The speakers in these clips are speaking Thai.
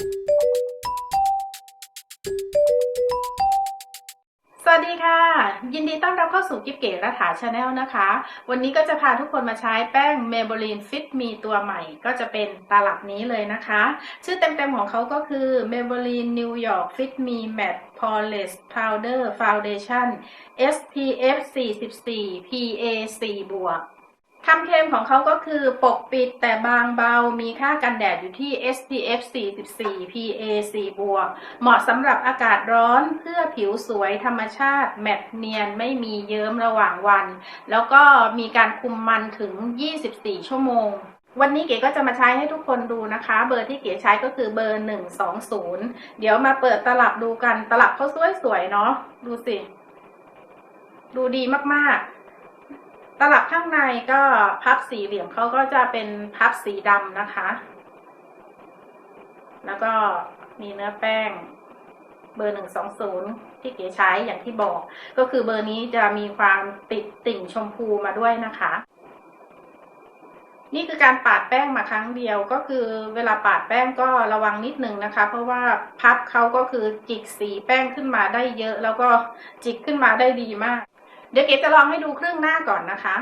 สวัสดีค่ะ ยินดีต้อนรับเข้าสู่กิฟเก๋รัฐาชาแนลนะคะ วันนี้ก็จะพาทุกคนมาใช้แป้ง Maybelline Fit Me ตัวใหม่ ก็จะเป็นตลับนี้เลยนะคะ ชื่อเต็มๆของเขาก็คือ Maybelline New York Fit Me Matte Poreless Powder Foundation SPF 44 PA 4บวก คำเคลมของเขาก็คือปกปิดแต่บางเบา มีค่ากันแดดอยู่ที่ SPF 44 PA 4บวก เหมาะสำหรับอากาศร้อนเพื่อผิวสวยธรรมชาติ แมตต์เนียนไม่มีเยิ้มระหว่างวัน แล้วก็มีการคุมมันถึง 24 ชั่วโมงวันนี้เก๋ก็จะมาใช้ให้ทุกคนดูนะคะ เบอร์ที่เก๋ใช้ก็คือเบอร์ 120 เดี๋ยวมาเปิดตลับดูกัน ตลับเขาสวยๆเนาะ ดูสิ ดูดีมากๆ ตลับข้างในก็พับสี่เหลี่ยมเขาก็จะเป็นพับสีดำนะคะ แล้วก็มีเนื้อแป้งเบอร์หนึ่งสองศูนย์ที่เก๋ใช้อย่างที่บอก ก็คือเบอร์นี้จะมีความติดติ่งชมพูมาด้วยนะคะ นี่คือการปาดแป้งมาครั้งเดียวก็คือเวลาปาดแป้งก็ระวังนิดนึงนะคะ เพราะว่าพับเขาก็คือจิกสีแป้งขึ้นมาได้เยอะ แล้วก็จิกขึ้นมาได้ดีมาก เดี๋ยวเก๋จะลองให้ดูครึ่งหน้าก่อนนะคะ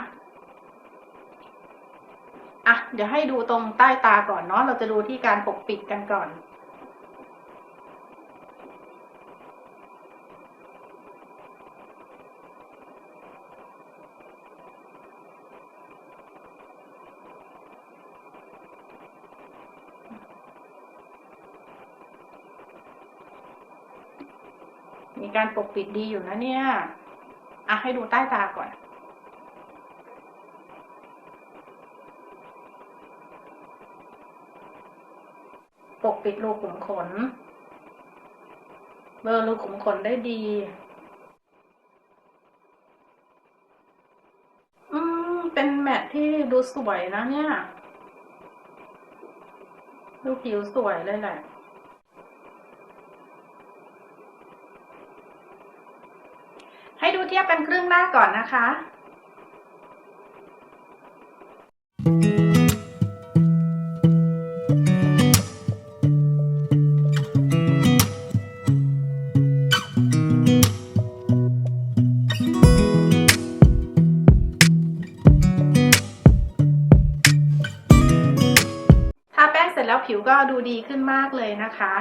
อะเดี๋ยวให้ดูตรงใต้ตาก่อนเนาะเราจะดูที่การปกปิดกันก่อนมีการปกปิดดีอยู่นะเนี่ย อะให้ดูใต้ตาก่อน ปกปิดรูขุมขน เบลอร์รูขุมขนได้ดี อืม เป็นแมทที่ดูสวยนะเนี่ย ดูผิวสวยเลยแหละ ให้ดูเทียบกันครึ่งหน้าก่อนนะคะทาแป้งเสร็จแล้วผิวก็ดูดีขึ้นมากเลยนะคะ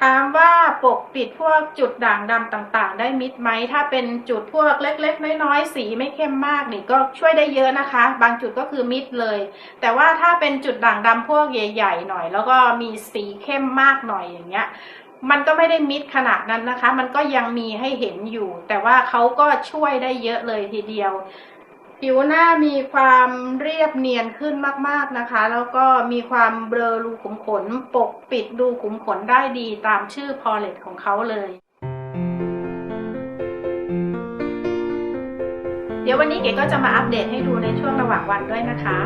ถามว่าปกปิดพวกจุดด่างดำต่างๆ ได้มิดไหม ถ้าเป็นจุดพวกเล็กๆ น้อยๆ สีไม่เข้มมากนี่ก็ช่วยได้เยอะนะคะ บางจุดก็คือมิดเลย แต่ว่าถ้าเป็นจุดด่างดำพวกใหญ่ ๆ หน่อย แล้วก็มีสีเข้มมากหน่อยอย่างเงี้ย มันก็ไม่ได้มิดขนาดนั้นนะคะ มันก็ยังมีให้เห็นอยู่ แต่ว่าเขาก็ช่วยได้เยอะเลยทีเดียว ผิวหน้ามีความเรียบเนียนขึ้นมากๆนะคะ แล้วก็มีความเบลอรูขุมขน ปกปิดรูขุมขนได้ดีตามชื่อพอเลตของเขาเลย เดี๋ยววันนี้เก๋ก็จะมาอัปเดตให้ดูในช่วงระหว่างวันด้วยนะคะ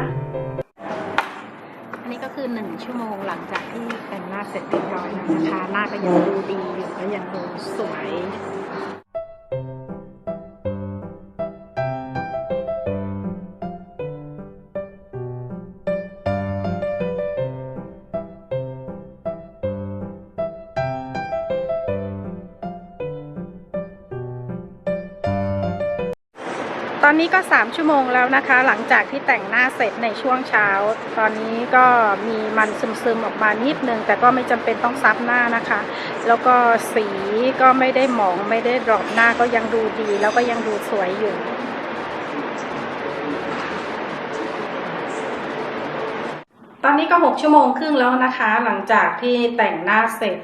อันนี้ก็คือหนึ่งชั่วโมงหลังจากที่แต่งหน้าเสร็จเรียบร้อยแล้วนะคะ หน้าก็ยังดูดีอยู่และยังดูสวย อนนี้ก็สามชั่วโมงแล้วนะคะ หลังจากที่แต่งหน้าเสร็จในช่วงเช้า ตอนนี้ก็มีมันซึมๆออกมานิดนึง แต่ก็ไม่จำเป็นต้องซับหน้านะคะ แล้วก็สีก็ไม่ได้หมองไม่ได้ดรอปหน้าก็ยังดูดี แล้วก็ยังดูสวยอยู่ตอนนี้ก็หกชั่วโมงครึ่งแล้วนะคะ หลังจากที่แต่งหน้าเสร็จ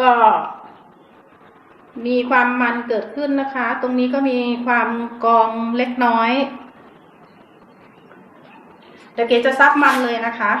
ก็ มีความมันเกิดขึ้นนะคะ ตรงนี้ก็มีความกองเล็กน้อย เดี๋ยวเกจะซับมันเลยนะคะ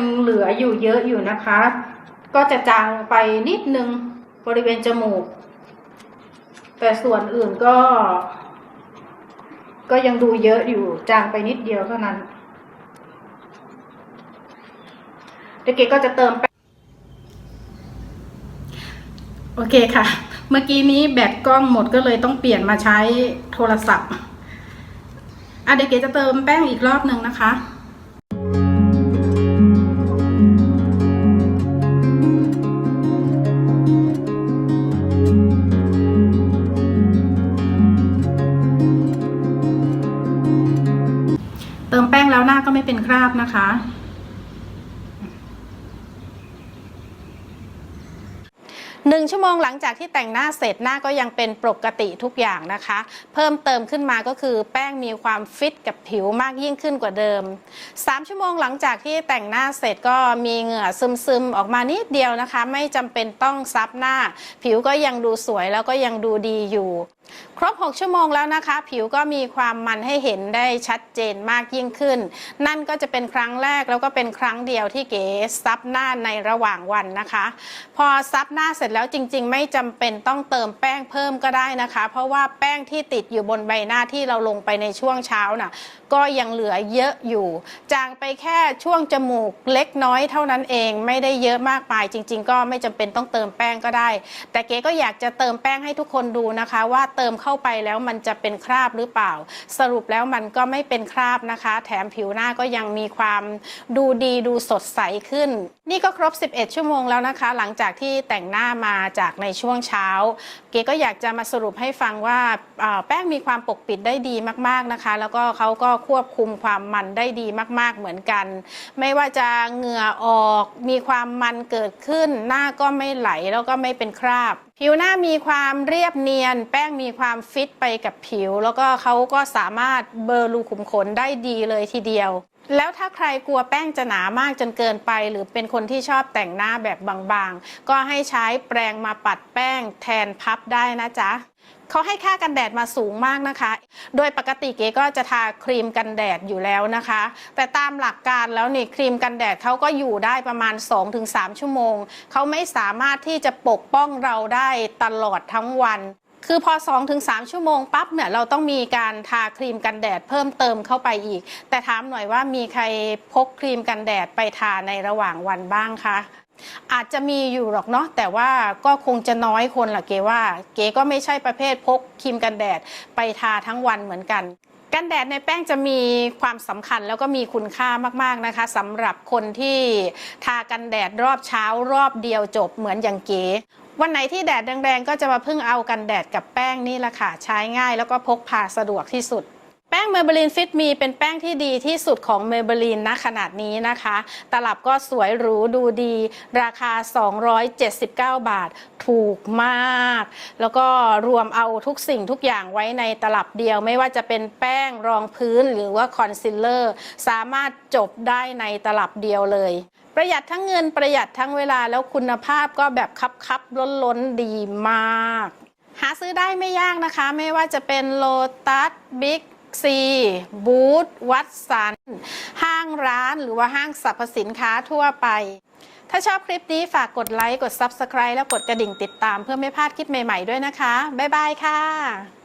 ยังเหลืออยู่เยอะอยู่นะคะ ก็จะจางไปนิดนึงบริเวณจมูก แต่ส่วนอื่นก็ ก็ยังดูเยอะอยู่จางไปนิดเดียวเท่านั้นเดี๋ยวเกก็จะเติมแป้งโอเคค่ะ เมื่อกี้นี้แบตกล้องหมดก็เลยต้องเปลี่ยนมาใช้โทรศัพท์อะเดี๋ยวเกจะเติมแป้งอีกรอบหนึ่งนะคะ แป้งแล้วหน้าก็ไม่เป็นคราบนะคะ หนึ่งชั่วโมงหลังจากที่แต่งหน้าเสร็จหน้าก็ยังเป็นปกติทุกอย่างนะคะ เพิ่มเติมขึ้นมาก็คือแป้งมีความฟิตกับผิวมากยิ่งขึ้นกว่าเดิม 3 ชั่วโมงหลังจากที่แต่งหน้าเสร็จก็มีเหงื่อซึมๆ ออกมานิดเดียวนะคะ ไม่จำเป็นต้องซับหน้า ผิวก็ยังดูสวยแล้วก็ยังดูดีอยู่ครบ 6 ชั่วโมงแล้วนะคะ ผิวก็มีความมันให้เห็นได้ชัดเจนมากยิ่งขึ้น นั่นก็จะเป็นครั้งแรกแล้วก็เป็นครั้งเดียวที่เก๋ซับหน้าในระหว่างวันนะคะ พอซับหน้าเสร็จแล้วจริง ๆ ไม่จำเป็นต้องเติมแป้งเพิ่มก็ได้นะคะ เพราะว่าแป้งที่ติดอยู่บนใบหน้าที่เราลงไปในช่วงเช้าน่ะก็ยังเหลือเยอะอยู่ จางไปแค่ช่วงจมูกเล็กน้อยเท่านั้นเองไม่ได้เยอะมากมายจริง ๆ ก็ไม่จำเป็นต้องเติมแป้งก็ได้ แต่เก๋ก็อยากจะเติมแป้งให้ทุกคนดูนะคะว่าเติมเข้าไปแล้วมันจะเป็นคราบหรือเปล่า สรุปแล้วมันก็ไม่เป็นคราบนะคะ แถมผิวหน้าก็ยังมีความดูดีดูสดใสขึ้น นี่ก็ครบ 11 ชั่วโมงแล้วนะคะ หลังจากที่แต่งหน้ามาจากในช่วงเช้า เก๋ก็อยากจะมาสรุปให้ฟังว่าอ่าแป้งมีความปกปิดได้ดีมากๆนะคะ แล้วก็เขาก็ควบคุมความมันได้ดีมากๆเหมือนกัน ไม่ว่าจะเหงื่อออกมีความมันเกิดขึ้น หน้าก็ไม่ไหลแล้วก็ไม่เป็นคราบ ผิวหน้ามีความเรียบเนียน แป้งมีความฟิตไปกับผิว แล้วก็เขาก็สามารถเบลอรูขุมขนได้ดีเลยทีเดียว แล้วถ้าใครกลัวแป้งจะหนามากจนเกินไป หรือเป็นคนที่ชอบแต่งหน้าแบบบางๆ ก็ให้ใช้แปรงมาปัดแป้งแทนพับได้นะจ๊ะเขาให้ค่ากันแดดมาสูงมากนะคะ โดยปกติเก๋ก็จะทาครีมกันแดดอยู่แล้วนะคะ แต่ตามหลักการแล้วนี่ครีมกันแดดเขาก็อยู่ได้ประมาณ 2-3 ชั่วโมง เขาไม่สามารถที่จะปกป้องเราได้ตลอดทั้งวัน คือพอ 2-3 ชั่วโมงปั๊บเนี่ยเราต้องมีการทาครีมกันแดดเพิ่มเติมเข้าไปอีก แต่ถามหน่อยว่ามีใครพกครีมกันแดดไปทาในระหว่างวันบ้างคะ อาจจะมีอยู่หรอกเนาะแต่ว่าก็คงจะน้อยคนละเกว่า เก๋ก็ไม่ใช่ประเภทพกครีมกันแดดไปทาทั้งวันเหมือนกันกันแดดในแป้งจะมีความสำคัญแล้วก็มีคุณค่ามาก ๆนะคะสำหรับคนที่ทากันแดดรอบเช้ารอบเดียวจบเหมือนอย่างเก๋วันไหนที่แดดแรงๆก็จะมาพึ่งเอากันแดดกับแป้งนี่แหละค่ะ ใช้ง่ายแล้วก็พกพาสะดวกที่สุด แป้งเมเบลินฟิตมีเป็นแป้งที่ดีที่สุดของเมเบลินณขนาดนี้นะคะ ตลับก็สวยหรูดูดี ราคา 279 บาท ถูกมาก แล้วก็รวมเอาทุกสิ่งทุกอย่างไว้ในตลับเดียว ไม่ว่าจะเป็นแป้งรองพื้นหรือว่าคอนซีลเลอร์ สามารถจบได้ในตลับเดียวเลย ประหยัดทั้งเงินประหยัดทั้งเวลาแล้วคุณภาพก็แบบคับคับล้นล้นดีมาก หาซื้อได้ไม่ยากนะคะ ไม่ว่าจะเป็นโลตัสบิ๊ก ซีบูธวัดสัน ห้างร้านหรือว่าห้างสรรพสินค้าทั่วไป ถ้าชอบคลิปนี้ฝากกดไลค์ กด Subscribe แล้วกดกระดิ่งติดตามเพื่อไม่พลาดคลิปใหม่ ๆ ด้วยนะคะ บ๊ายบายค่ะ